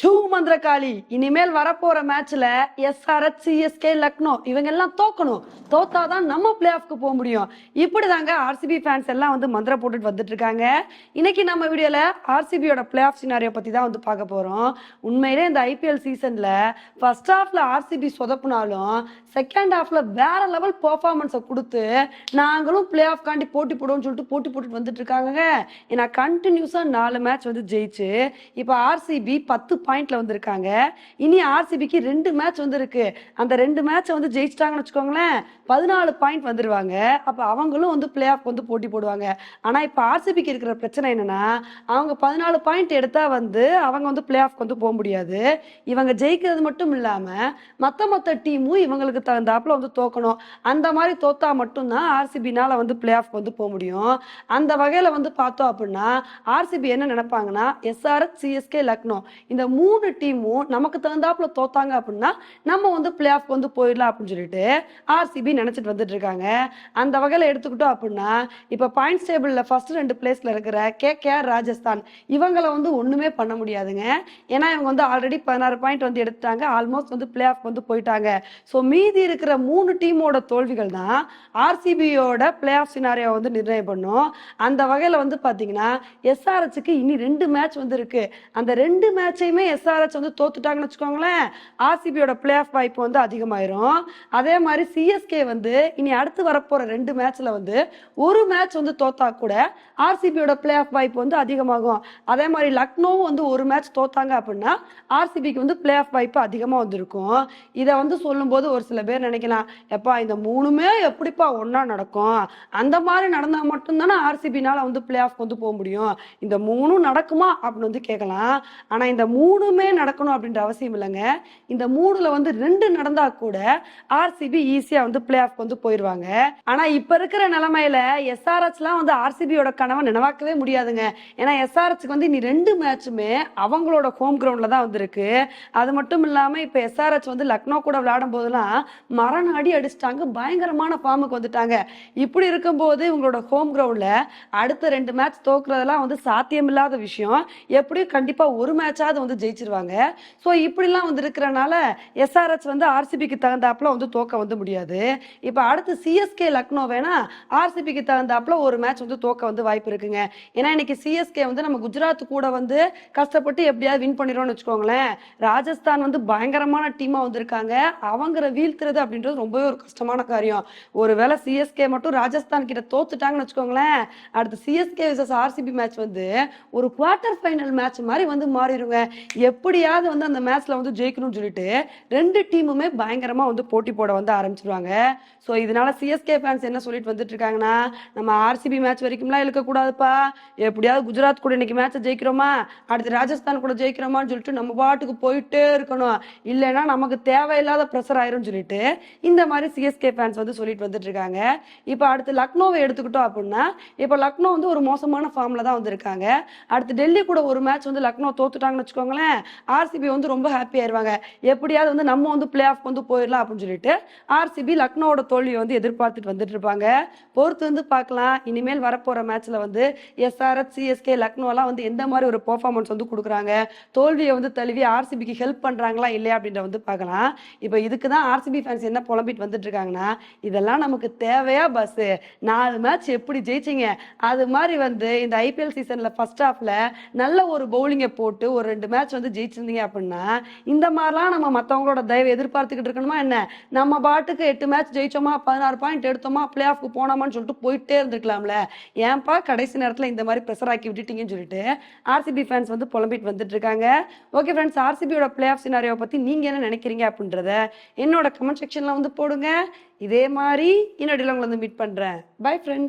சூ மந்திரகாளி. இனிமேல் வரப்போற மேட்ச்ல எஸ்ஆர்எச் சிஎஸ்கே லக்னோ இவங்க எல்லாம் தோக்கணும். தோத்தாதான் நம்ம பிளே ஆஃப்க்கு போக முடியும். இப்படிதாங்க ஆர்சிபி ஃபேன்ஸ் எல்லாம் வந்து மந்திரம் போட்டுட்டு வந்துட்டு இருக்காங்க இன்னைக்கு நம்ம வீடியோல ஆர்சிபியோட பிளே ஆஃப் சினாரியோ பத்தி தான் வந்து பார்க்க போறோம். உண்மையிலே இந்த ஐபிஎல் சீசன்ல ஃபர்ஸ்ட் ஹாஃப்ல ஆர்சிபி சொதப்புனாலும் செகண்ட் ஹாஃப்ல வேற லெவல் பெர்ஃபார்மன்ஸை கொடுத்து நாங்களும் பிளே ஆஃப் காண்டி போட்டி போடுவோம்னு சொல்லிட்டு போட்டி போட்டுட்டு வந்துட்டு இருக்காங்க ஏன்னா கண்டினியூஸா நாலு மேட்ச் வந்து ஜெயிச்சு இப்போ ஆர்சிபி பத்து பாயிண்ட்ல வந்திருக்காங்க. இனி ஆர்சிபிக்கு ரெண்டு மேட்ச் வந்திருக்கு. அந்த ரெண்டு மேட்சை வந்து ஜெயிச்சிட்டாங்கன்னு வச்சுக்கோங்களேன் பதினாலு பாயிண்ட் வந்துருவாங்க. அப்ப அவங்களும் வந்து பிளே ஆஃப் வந்து போட்டி போடுவாங்க. ஆனா இப்ப ஆர்சிபிக்கு இருக்கிற பிரச்சனை என்னன்னா அவங்க பதினாலு பாயிண்ட் எடுத்தா வந்து அவங்க வந்து பிளே ஆஃப் வந்து போக முடியாது. இவங்க ஜெயிக்கிறது மட்டும் இல்லாம மத்த மத்த டீமும் இவங்களுக்கு தகுந்தாப்புல வந்து தோக்கணும். அந்த மாதிரி தோத்தா மட்டும்தான் ஆர்சிபினால வந்து பிளே ஆஃப் வந்து போக முடியும். அந்த வகையில வந்து பார்த்தோம் அப்படின்னா ஆர்சிபி என்ன நினைப்பாங்கன்னா எஸ்ஆர்எஸ் சிஎஸ்கே லக்னோ. இந்த மூணு டீமும் நமக்கு தகுந்தாப்புல தோத்தாங்க அப்படின்னா நம்ம வந்து பிளே ஆஃப் வந்து போயிடலாம் அப்படின்னு சொல்லிட்டு ஆர்சிபி நினைச்சிட்டு வந்துட்டு இருக்காங்க. அந்த வகையில எடுத்துக்கிட்டோம் அப்படின்னா இப்ப பாயிண்ட்ஸ் டேபிள்ல ஃபர்ஸ்ட் ரெண்டு பிளேஸ்ல இருக்கிற கே கேஆர் ராஜஸ்தான் இவங்களை வந்து ஒண்ணுமே பண்ண முடியாதுங்க. ஏன்னா இவங்க வந்து ஆல்ரெடி பதினாறு பாயிண்ட் வந்து எடுத்துட்டாங்க. ஆல்மோஸ்ட் வந்து பிளே ஆஃப் வந்து போயிட்டாங்க. ஸோ மீதி இருக்கிற மூணு டீமோட தோல்விகள் தான் ஆர்சிபியோட பிளே ஆஃப் சினாரியோ வந்து நிர்ணயம் பண்ணும். அந்த வகையில வந்து பாத்தீங்கன்னா எஸ்ஆர்ஹெச்சுக்கு இனி ரெண்டு மேட்ச் வந்து இருக்கு அந்த ரெண்டு மேட்சையுமே எஸ்ஆர்ஹெச் வந்து தோத்துட்டாங்கன்னு வச்சுக்கோங்களேன் ஆர்சிபியோட பிளே ஆஃப் வாய்ப்பு வந்து அதிகமாயிரும். அதே மாதிரி சிஎஸ்கே வந்து இனி அடுத்து வரப்போற ரெண்டு மேட்ச்ல வந்து ஒரு மேட்ச் வந்து தோத்தா கூட ஆர்சிபியோட பிளே ஆஃப் வாய்ப்பு வந்து அதிகமாகும். அதே மாதிரி லக்னோவும் வந்து ஒரு மேட்ச் தோத்தாங்க அப்படின்னா ஆர்சிபிக்கு வந்து பிளே ஆஃப் வாய்ப்பு அதிகமாக வந்திருக்கும். இதை வந்து சொல்லும்போது ஒரு சில பேர் நினைக்கலாம் எப்பா இந்த மூணுமே எப்படிப்பா ஒன்னா நடக்கும்? அந்த மாதிரி நடந்தா மட்டும்தானே ஆர்சிபினால வந்து பிளே ஆஃப் வந்து போக முடியும். இந்த மூணும் நடக்குமா அப்படின்னு வந்து கேட்கலாம். ஆனா இந்த மூணு மூணுமே நடக்கணும் அப்படின்ற அவசியம் இல்லைங்க. இந்த மூணுல வந்து ரெண்டு நடந்தா கூட ஆர்சிபி ஈஸியா வந்து பிளே ஆஃப் வந்து போயிருவாங்க. ஆனா இப்ப இருக்கிற நிலைமையில எஸ்ஆர்ஹெச்லாம் வந்து ஆர்சிபியோட கனவை நினைவாக்கவே முடியாதுங்க. ஏன்னா எஸ்ஆர்ஹெச்க்கு வந்து இனி ரெண்டு மேட்சுமே அவங்களோட ஹோம் கிரவுண்ட்ல தான் வந்திருக்கு. அது மட்டும் இல்லாம இப்ப எஸ்ஆர்ஹெச் வந்து லக்னோ கூட விளையாடும் போதெல்லாம் மரண அடி அடிச்சிட்டாங்க. பயங்கரமான ஃபார்முக்கு வந்துட்டாங்க. இப்படி இருக்கும்போது இவங்களோட ஹோம் கிரவுண்ட்ல அடுத்த ரெண்டு மேட்ச் தோக்குறதெல்லாம் வந்து சாத்தியமில்லாத விஷயம். எப்படியும் கண்டிப்பா ஒரு மேட்சாவது வந்து ஜெயிச்சிருவாங்க. ஸோ இப்படிலாம் வந்து இருக்கிறனால எஸ்ஆர்எஸ் வந்து ஆர்சிபிக்கு தகுந்தாப்புல வந்து தோக்க வந்து முடியாது. இப்போ அடுத்து சிஎஸ்கே லக்னோ வேணா ஆர்சிபிக்கு தகுந்தாப்புல ஒரு மேட்ச் வந்து தோக்க வந்து வாய்ப்பு இருக்குங்க. ஏன்னா இன்னைக்கு சிஎஸ்கே வந்து நம்ம குஜராத் கூட வந்து கஷ்டப்பட்டு எப்படியாவது வின் பண்ணிடுவோம்னு வச்சுக்கோங்களேன். ராஜஸ்தான் வந்து பயங்கரமான டீமாக வந்திருக்காங்க அவங்கள வீழ்த்துறது அப்படின்றது ரொம்பவே ஒரு கஷ்டமான காரியம். ஒருவேளை சிஎஸ்கே மட்டும் ராஜஸ்தான் கிட்ட தோத்துட்டாங்கன்னு வச்சுக்கோங்களேன். அடுத்து சிஎஸ்கே விசஸ் ஆர்சிபி மேட்ச் வந்து ஒரு குவார்டர் ஃபைனல் மேட்ச் மாதிரி வந்து மாறிடுங்க. எப்படியாவது வந்து அந்த மேட்ச்ல வந்து ஜெயிக்கணும்னு சொல்லிட்டு ரெண்டு டீமுமே பயங்கரமா வந்து போட்டி போட வந்து ஆரம்பிச்சிருவாங்க. ஸோ இதனால சிஎஸ்கே ஃபேன்ஸ் என்ன சொல்லிட்டு வந்துட்டு இருக்காங்கன்னா நம்ம ஆர்சிபி மேட்ச் வரைக்கும்லாம் இழுக்க கூடாதுப்பா எப்படியாவது குஜராத் கூட இன்னைக்கு மேட்ச்சை ஜெயிக்கிறோமா? அடுத்து ராஜஸ்தான் கூட ஜெயிக்கிறோமான்னு சொல்லிட்டு நம்ம பாட்டுக்கு போயிட்டே இருக்கணும். இல்லைன்னா நமக்கு தேவையில்லாத ப்ரெஷர் ஆயிரும்னு சொல்லிட்டு இந்த மாதிரி சிஎஸ்கே ஃபேன்ஸ் வந்து சொல்லிட்டு வந்துட்டு இருக்காங்க. இப்போ அடுத்து லக்னோவை எடுத்துக்கிட்டோம் அப்படின்னா இப்போ லக்னோ வந்து ஒரு மோசமான ஃபார்ம்ல தான் வந்திருக்காங்க. அடுத்து டெல்லி கூட ஒரு மேட்ச் வந்து லக்னோ தோத்துட்டாங்கன்னு வச்சுக்கோங்களேன். ஆர்சிபி வந்து ரொம்ப ஹாப்பி ஆயிருவாங்க. எப்படியாவது வந்து நம்ம வந்து பிளே ஆஃப் வந்து போயிடலாம் அப்படின்னு சொல்லிட்டு ஆர்சிபி லக்னோவோட தோல்வியை வந்து எதிர்பார்த்துட்டு வந்துட்டு இருப்பாங்க. பொறுத்து வந்து பார்க்கலாம். இனிமேல் வரப்போற மேட்ச்ல வந்து எஸ்ஆர்எஸ் சிஎஸ்கே லக்னோலாம் வந்து எந்த மாதிரி ஒரு பெர்ஃபார்மன்ஸ் வந்து கொடுக்குறாங்க? தோல்வியை வந்து தழுவி ஆர்சிபிக்கு ஹெல்ப் பண்றாங்களா இல்லையா அப்படின்ற வந்து பார்க்கலாம். இப்போ இதுக்கு தான் ஆர்சிபி ஃபேன்ஸ் என்ன புலம்பிட்டு வந்துட்டு இருக்காங்கன்னா இதெல்லாம் நமக்கு தேவையா பஸ் நாலு மேட்ச் எப்படி ஜெயிச்சிங்க? அது மாதிரி வந்து இந்த ஐபிஎல் சீசன்ல ஃபர்ஸ்ட் ஹாஃப்ல நல்ல ஒரு பவுலிங்கை போட்டு ஒரு ரெண்டு மேட்ச் வந்து ஜெயிச்சிருந்தீங்க அப்படின்னா இந்த மாதிரிலாம் நம்ம மற்றவங்களோட தயவு எதிர்பார்த்துக்கிட்டு இருக்கணுமா என்ன? நம்ம பாட்டுக்கு எட்டு மேட்ச் ஜெயிச்சோமா பதினாறு பாயிண்ட் எடுத்தோமா பிளே ஆஃப்க்கு போனோமான்னு சொல்லிட்டு போயிட்டே இருந்திருக்கலாம்ல. ஏன்பா கடைசி நேரத்தில் இந்த மாதிரி ப்ரெஷர் ஆக்கி விட்டுட்டீங்கன்னு சொல்லிட்டு ஆர்சிபி ஃபேன்ஸ் வந்து புலம்பிட்டு வந்துட்டு இருக்காங்க. ஓகே ஃப்ரெண்ட்ஸ் ஆர்சிபியோட பிளே ஆஃப் சினாரியோ பற்றி நீங்கள் என்ன நினைக்கிறீங்க அப்படின்றத என்னோட கமெண்ட் செக்ஷனில் வந்து போடுங்க. இதே மாதிரி இன்னொடியில் உங்களை வந்து மீட் பண்ணுறேன் பை ஃப்ரெண்ட்ஸ்